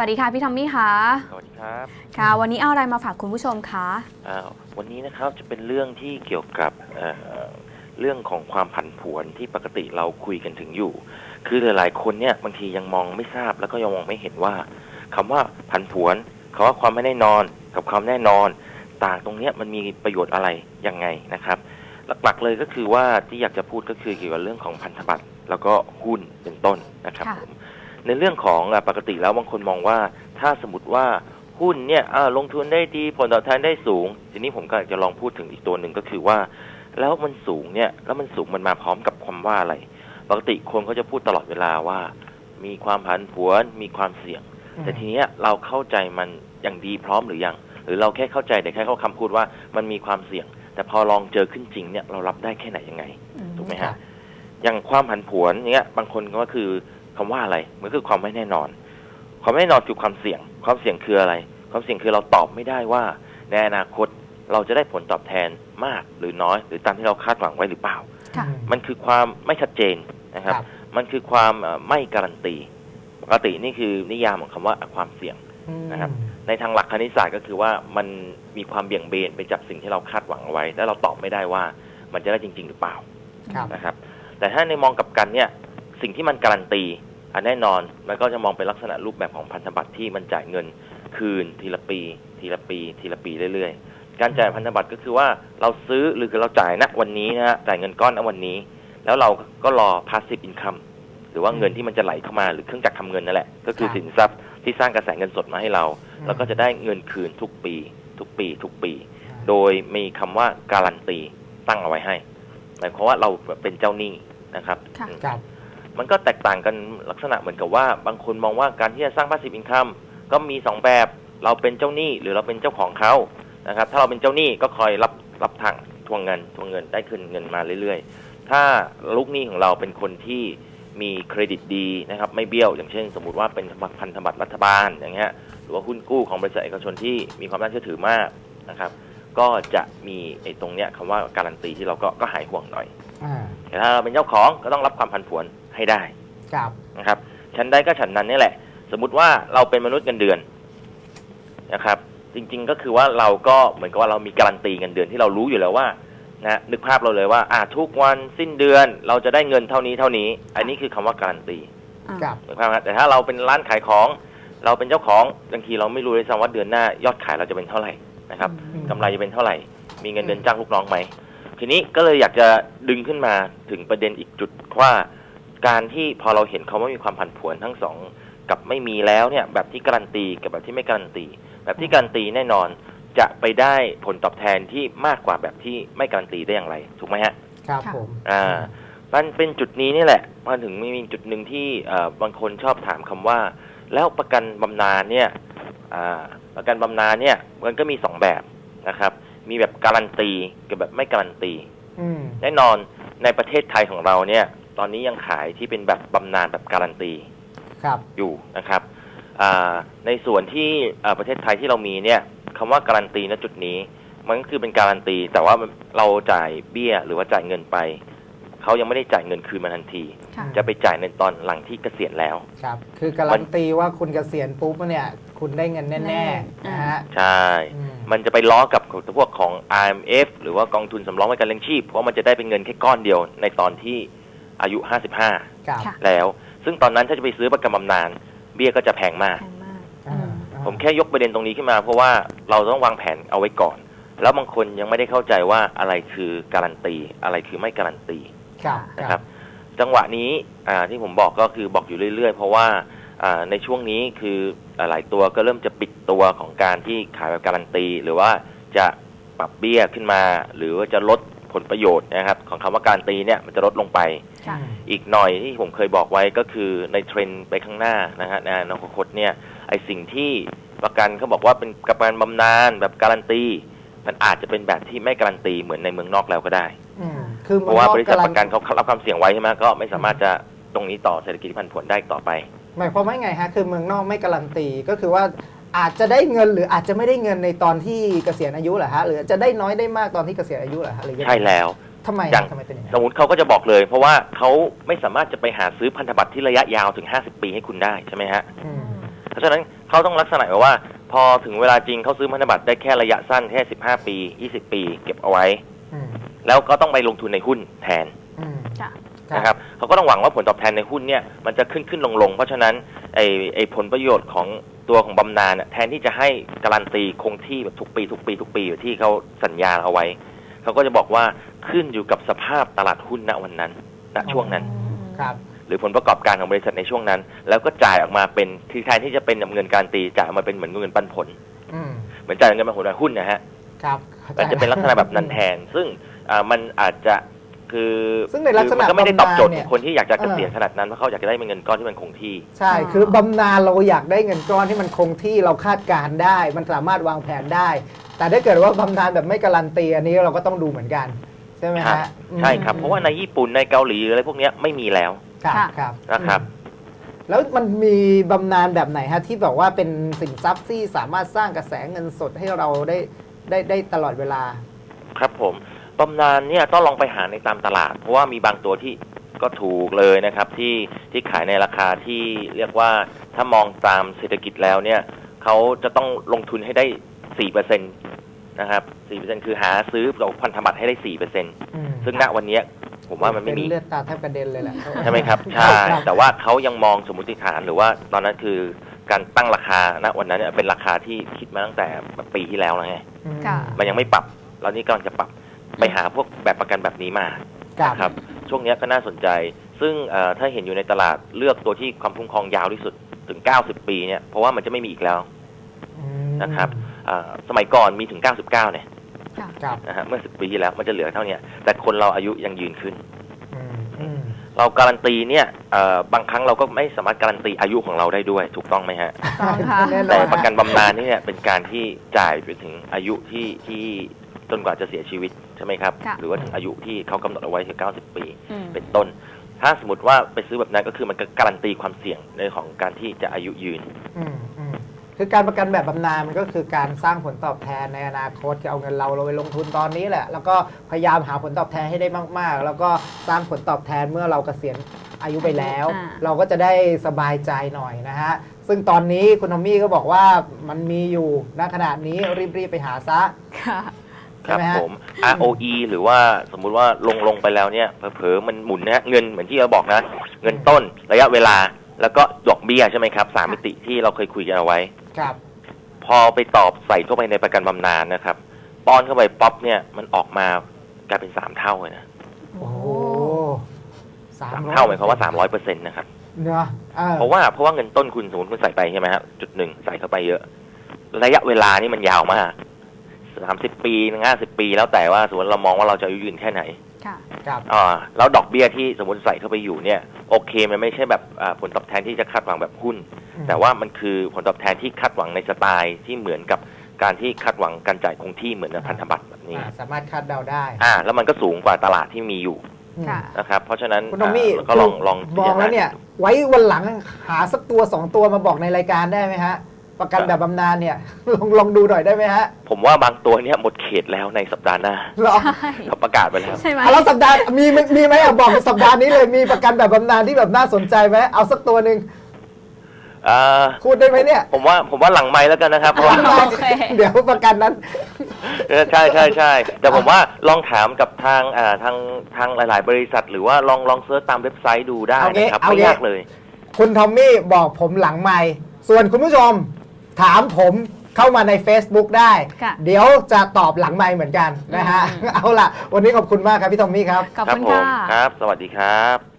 สวัสดีค่ะพี่ทอมมี่คะสวัสดีครับค่ะ วันนี้เอาอะไรมาฝากคุณผู้ชมคะอ่าวันนี้นะครับจะเป็นเรื่องที่เกี่ยวกับเอ่อเรื่องของความผันผวนที่ปกติเราคุยกันถึงอยู่ คือหลายๆคนเนี่ยบางทียังมองไม่ทราบแล้วก็ยังมองไม่เห็นว่าคำว่าผันผวนคำว่าความไม่แน่นอนกับความแน่นอน ต่างตรงเนี้ยมันมีประโยชน์อะไรยังไงนะครับ หลักๆเลยก็คือว่าที่อยากจะพูดก็คือเกี่ยวกับเรื่องของพันธบัตรแล้วก็หุ้นเป็นต้นนะครับค่ะผม ในเรื่องของอะปกติแล้วบางคนมองว่าถ้าสมมติว่าหุ้นเนี่ยอ่าลงทุนได้ดีผลตอบแทนได้สูง ทีนี้ผมก็จะลองพูดถึงอีกตัวหนึ่งก็คือว่า แล้วมันสูงเนี่ยแล้วมันสูงมันมาพร้อมกับความว่าอะไร ปกติคนเขาจะพูดตลอดเวลาว่า มีความผันผวนมีความเสี่ยง แต่ทีเนี้ยเราเข้าใจมันอย่างดีพร้อมหรือยังหรือเราแค่เข้าใจแต่แค่เข้าคำพูดว่ามันมีความเสี่ยง แต่พอลองเจอขึ้นจริงเนี่ยเรารับได้แค่ไหนยังไงถูกไหมครัฮะบอย่างความผันผวนเนี้ยบางคนก็คือ คำว่าอะไรมันคือความไม่แน่นอน ความไม่แน่นอนคือความเสี่ยง ความเสี่ยงคืออะไร ความเสี่ยงคือเราตอบไม่ได้ว่า ในอนาคตเราจะได้ผลตอบแทนมากหรือน้อย หรือตามที่เราคาดหวังไว้หรือเปล่าค่ะอืมมันคือความไม่ชัดเจนนะครับครับมันคือความเอ่อไม่การันตี ปกตินี่คือนิยามของคำว่าความเสี่ยงอืมนะครับ ในทางหลักคณิตศาสตร์ก็คือว่ามันมีความเบี่ยงเบนไปจากสิ่งที่เราคาดหวังเอาไว้ แล้วเราตอบไม่ได้ว่ามันจะได้จริง ๆ หรือเปล่าครับนะครับ แต่ถ้าในมองกลับกันเนี่ย สิ่งที่มันการันตี อันแน่นอนมันก็จะมองเป็นลักษณะรูปแบบของพันธบัตรที่มันจ่ายเงินคืนทีละปี ทีละปี ทีละปีเรื่อยๆ การจ่ายพันธบัตรก็คือว่าเราซื้อหรือเราจ่ายณวันนี้นะฮะจ่ายเงินก้อนณวันนี้ แล้วเราก็รอ passive income หรือว่าเงินที่มันจะไหลเข้ามาหรือเครื่องจักรทำเงินนั่นแหละ ก็คือครับสินทรัพย์ที่สร้างกระแสเงินสดมาให้เราอืมแล้วก็จะได้เงินคืนทุกปี ทุกปี ทุกปี โดยมีคำว่าการันตีตั้งเอาไว้ให้หมายความว่าเราเป็นเจ้าหนี้นะครับค่ะอืมครับ มันก็แตกต่างกันลักษณะเหมือนกับว่า บางคนมองว่าการที่จะสร้าง passive income ก็มีสองแบบเราเป็นเจ้าหนี้หรือเราเป็นเจ้าของเขานะครับ ถ้าเราเป็นเจ้าหนี้ก็คอยรับรับทางทวงเงินทวงเงินได้คืนเงินมาเรื่อยๆ ถ้าลูกหนี้ของเราเป็นคนที่มีเครดิตดีนะครับไม่เบี้ยว อย่างเช่น สมมุติว่าเป็นพันธบัตรรัฐบาลอย่างเงี้ยหรือว่าหุ้นกู้ของบริษัทเอกชนที่มีความน่าเชื่อถือมากนะครับ ก็จะมีไอ้ตรงเนี้ยคำว่าการันตีที่เราก็ก็หายห่วงหน่อยอ่าแต่ถ้าเราเป็นเจ้าของก็ต้องรับความผันผวน ให้ได้ครับนะครับฉันได้ก็ฉันนั้นนี่แหละ สมมุติว่าเราเป็นมนุษย์เงินเดือนนะครับ จริง ๆก็คือว่าเราก็เหมือนกับว่าเรามีการันตีเงินเดือนที่เรารู้อยู่แล้วว่านะนึกภาพเราเลยว่า อ่าทุกวันสิ้นเดือนเราจะได้เงินเท่านี้เท่านี้ อันนี้คือคำว่าการันตีครับนึกภาพครับแต่ถ้าเราเป็นร้านขายของ เราเป็นเจ้าของบางทีเราไม่รู้เลยซ้ำว่าเดือนหน้ายอดขายเราจะเป็นเท่าไหร่นะครับอืมกำไรจะเป็นเท่าไหร่ มีเงินเดือนจ้างลูกน้องไหมทีนี้ก็เลยอยากจะดึงขึ้นมาถึงประเด็นอีกจุดว่า การที่พอเราเห็นเขาว่ามีความผันผวนทั้งสองกับไม่มีแล้วเนี่ย แบบที่การันตีกับแบบที่ไม่การันตี แบบที่การันตีแน่นอนจะไปได้ผลตอบแทนที่มากกว่าแบบที่ไม่การันตีได้อย่างไร ถูกไหมฮะครับค่ะผมอ่ามันเป็นจุดนี้นี่แหละมาถึงมีจุดหนึ่งที่เอ่อบางคนชอบถามคำว่า แล้วประกันบำนาญเนี่ยอ่าประกันบำนาญเนี่ย มันก็มีสองแบบนะครับ มีแบบการันตีกับแบบไม่การันตีอืมแน่นอนในประเทศไทยของเราเนี่ย ตอนนี้ยังขายที่เป็นแบบบำนาญแบบการันตีครับอยู่นะครับอ่าในส่วนที่อ่าประเทศไทยที่เรามีเนี่ยคำว่าการันตีณจุดนี้ มันก็คือเป็นการันตี แต่ว่าเราจ่ายเบี้ยหรือว่าจ่ายเงินไปเขายังไม่ได้จ่ายเงินคืนมาทันทีค่ะจะไปจ่ายในตอนหลังที่เกษียณแล้วครับ คือการันตีว่าคุณเกษียณปุ๊บเนี่ย คุณได้เงินแน่แน่ๆนะฮะใช่อืมมันจะไปล้อกับพวกของ IMF หรือว่ากองทุนสำรองไว้การเลี้ยงชีพเพราะมันจะได้เป็นเงินแค่ก้อนเดียวในตอนที่ อายุ ครับค่ะ 55 แล้ว ซึ่งตอนนั้นถ้าจะไปซื้อประกันบำนาญเบี้ยก็จะแพงมาก แพงมากอ่าผมแค่ยกประเด็นตรงนี้ขึ้นมา เพราะว่าเราต้องวางแผนเอาไว้ก่อน แล้วบางคนยังไม่ได้เข้าใจว่าอะไรคือการันตี อะไรคือไม่การันตี ครับนะครับจังหวะนี้อ่าที่ผมบอกก็คือบอกอยู่เรื่อย ๆ เพราะว่าอ่าในช่วงนี้คืออ่าหลายตัวก็เริ่มจะปิดตัวของการที่ขายแบบการันตี หรือว่าจะปรับเบี้ยขึ้นมา หรือว่าจะลด ผลประโยชน์นะครับของคำว่าการันตีเนี่ยมันจะลดลงไปค่ะอืมอีกหน่อยที่ผมเคยบอกไว้ก็คือในเทรนด์ไปข้างหน้านะฮะในอนาคตเนี่ยไอสิ่งที่ประกันเขาบอกว่าเป็นประกันบำนาญแบบการันตี มันอาจจะเป็นแบบที่ไม่การันตีเหมือนในเมืองนอกแล้วก็ได้อืมคือเพราะว่ามืบองนริอษัทกประกันเขารับความเสี่ยงไว้ใช่ไหมก็ไม่สามารถจะตรงนี้ต่อเศรษฐกิจที่ผันผวนได้ต่อไป หมายความว่าไงฮะคือเมืองนอกไม่การันตีก็คือว่า อาจจะได้เงินหรืออาจจะไม่ได้เงินในตอนที่เกษียณอายุเหรอฮะหรือจะได้น้อยได้มากตอนที่เกษียณอายุเหรอฮะหรือยังไงใช่แล้ว ทำไมอย่าง ทำไมเป็นอย่างสนั้นมมติเขาก็จะบอกเลย เพราะว่าเขาไม่สามารถจะไปหาซื้อพันธบัตรที่ระยะยาวถึง 50 ปีให้คุณได้ใช่ไหมฮะ อืมเพราะฉะนั้นเขาต้องลักษณะแบบว่า พอถึงเวลาจริงเขาซื้อพันธบัตรได้แค่ระยะสั้นแค่ 15 ปี 20 ปี เก็บเอาไว้ อืมแล้วก็ต้องไปลงทุนในหุ้นแทนอืมค่ะ นะครับ เขาก็ต้องหวังว่าผลตอบแทนในหุ้นเนี่ยมันจะขึ้นขึ้นลงลงเพราะฉะนั้นไอไอผลประโยชน์ของตัวของบำนาญน่ะแทนที่จะให้การันตีคงที่แบบทุกปี ทุกปี ทุกปีอยู่ที่เขาสัญญาเอาไว้ เขาก็จะบอกว่าขึ้นอยู่กับสภาพตลาดหุ้นณวันนั้นณช่วงนั้นครับหรือผลประกอบการของบริษัทในช่วงนั้น แล้วก็จ่ายออกมาเป็นที่แทนที่จะเป็นเงินการนตีจ่ายออกมาเป็นเหมือนเงินปันผลอืมเหมือนจ่ายเงินปันผลในหุ้นนะฮะครับข้าใจมันจะเป็นลักษณะแบบนั้นแทน ซึ่งอ่ามันอาจจะ คือซึ่งในลักษณะคือมันก็ไม่ได้ตอบโจทย์บำนาญเนี่ขยองคนที่อยากจะเกษียณเออ ขนาดนั้นเพราะเขาอยากจะได้เป็นเงินก้อนที่มันคงที่ ใช่คือบำนาญเราอยากได้เงินก้อนที่มันคงที่เราคาดการณ์ได้ มันสามารถวางแผนได้ แต่ถ้าเกิดว่าบำนาญแบบไม่การันตีอันนี้เราก็ต้องดูเหมือนกัน ใช่ไหมครับฮะอืมใช่ครับ เพราะว่าในญี่ปุ่นในเกาหลีอะไรพวกเนี้ยไม่มีแล้วครับค่ะ ครับ นะครับอืมแล้วมันมีบำนาญแบบไหนฮะที่แบบว่าเป็นสินทรัพย์ที่สามารถสร้างกระแสเงินสดให้เราได้ได้ได้ตลอดเวลา ครับผม บำนาญเนี่ยต้องลองไปหาในตามตลาด เพราะว่ามีบางตัวที่ก็ถูกเลยนะครับ ที่ที่ขายในราคาที่เรียกว่าถ้ามองตามเศรษฐกิจแล้วเนี่ยเขาจะต้องลงทุนให้ได้สี่เปอร์เซ็นตนะครับสี่เปอร์เซ็นคือหาซื้อดอกพันธบัตรให้ได้สี่เปอร์เซ็นอืมซึ่งณวันเนี้ยผมว่ามันไม่มีเป็นเลือดตาแทบกระเด็นเลยแหละใช่ไหมครับใช่แต่ว่าเขายังมองสมมติฐานหรือว่าตอนนั้นคือการตั้งราคาณวันนั้นเนี่ยเป็นราคาที่คิดมาตั้งแต่ปีที่แล้วแล้วไงอืมค่ะมันยังไม่ปรับแล้วนี่กำลังจะปรับ ไปหาพวกแบบประกันแบบนี้มาครับ นะครับ ช่วงเนี้ยก็น่าสนใจ ซึ่งเอ่อถ้าเห็นอยู่ในตลาดเลือกตัวที่ความคุ้มครองยาวที่สุดถึง 90 ปีเนี่ยเพราะว่ามันจะไม่มีอีกแล้ว อืมนะครับ อ่าสมัยก่อนมีถึง 99เนี่ยค่ะครับนะฮะเมื่อ 10 ปีที่แล้วมันจะเหลือเท่าเนี้ยแต่คนเราอายุยังยืนขึ้น อืมอืมเราการันตีเนี่ยเอ่อบางครั้งเราก็ไม่สามารถการันตีอายุของเราได้ด้วย ถูกต้องไหมฮะ ต้องค่ะ แน่นแต่อนประกันบำนาญนี่เนี่ยเป็นการที่จ่ายไปถึงอายุที่ที่จนกว่าจะเสียชีวิต ใช่ไหมครับ ค่ะ หรือว่าถึงอายุที่เขากำหนดเอาไว้คือ 90 ปี อืมเป็นต้น ถ้าสมมติว่าไปซื้อแบบนั้นก็คือมันก็การันตีความเสี่ยงในของการที่จะอายุยืน อืมอืมคือการประกันแบบบำนาญมันก็คือการสร้างผลตอบแทนในอนาคตคือเอาเงินเราเราไปลงทุนตอนนี้แหละ แล้วก็พยายามหาผลตอบแทนให้ได้มาก ๆ แล้วก็สร้างผลตอบแทนเมื่อเราเกษียณอายุไปแล้ว อ่า เราก็จะได้สบายใจหน่อยนะฮะ ซึ่งตอนนี้คุณทอมมี่ก็บอกว่ามันมีอยู่ณขณะนี้รีบ ๆ ไปหาซะ ค่ะ ครับใช่ไหมฮะ ผม ROE หรือว่าสมมุติว่าลงลงไปแล้วเนี่ยเผลอๆมันหมุนนะฮะเงินเหมือนที่เราบอกนะ เงินต้นระยะเวลาแล้วก็ดอกเบี้ยใช่ไหมครับสามมิติที่เราเคยคุยกันเอาไว้ ครับ พอไปตอบใส่เข้าไปในประกันบำนาญนะครับ ป้อนเข้าไปป๊อปเนี่ยมันออกมากลายเป็นสามเท่าเลยนะโอ้โหสามสามร้อยเท่าหมายความว่าสามร้อยเปอร์เซ็นต์นะครับ เนาะออเพราะว่าเพราะว่าเงินต้นคุณสมมติคุณใส่ไปใช่ไหมครับจุดหนึ่งใส่เข้าไปเยอะ ระยะเวลานี่มันยาวมาก สามสิบปีห้าสิบปี แล้วแต่ว่าสมมติเรามองว่าเราจะอายุยืนแค่ไหนค่ะครับอ่าแล้วดอกเบี้ยที่สมมติใส่เข้าไปอยู่เนี่ยโอเคมันไม่ใช่แบบอ่าผลตอบแทนที่จะคาดหวังแบบหุ้นอืมแต่ว่ามันคือผลตอบแทนที่คาดหวังในสไตล์ที่เหมือนกับการที่คาดหวังการจ่ายคงที่เหมือนกับพันธบัตรแบบนี้อ่าสามารถคาดเดาได้อ่าแล้วมันก็สูงกว่าตลาดที่มีอยู่อืมค่ะนะครับเพราะฉะนั้นคุณทอมมี่อ่าก็ลองลองมองแล้วเนี่ย ไว้วันหลังหาสักตัวสองตัวมาบอกในรายการได้ไหมฮะ ประกันแบบบำนาญเนี่ย ลองลองดูหน่อยได้ไหมฮะผมว่าบางตัวเนี่ยหมดเขตแล้วในสัปดาห์หน้าเหรอใช่เขาประกาศไปแล้ว ใช่ไหม เอาแล้วสัปดาห์มีไหมมีไหมอะบอกสัปดาห์นี้เลยมีประกันแบบบำนาญที่แบบน่าสนใจไหมเอาสักตัวหนึ่งอ่าพูดได้ไหมเนี่ยผมว่าผมว่าหลังไม้แล้วกันนะครับเพราะว่า โอเค เดี๋ยวประกันนั้น เออใช่ใช่ใช่แต่ผมว่าลองถามกับทางอ่าทางทางหลาย ๆ บริษัท หรือว่าลองลองเซิร์ชตามเว็บไซต์ดูได้เอางี้นะครับเอาไม่งี้ ยากเลย คุณทอมมี่บอกผมหลังไม่ส่วนคุณผู้ชม ถามผมเข้ามาใน Facebook ได้ ค่ะเดี๋ยวจะตอบหลังไม่เหมือนกันนะฮะ อืม เอาล่ะ วันนี้ขอบคุณมากครับพี่ทอมมี่ครับ ขอบครัคุณผมค่ะ ครับ สวัสดีครับ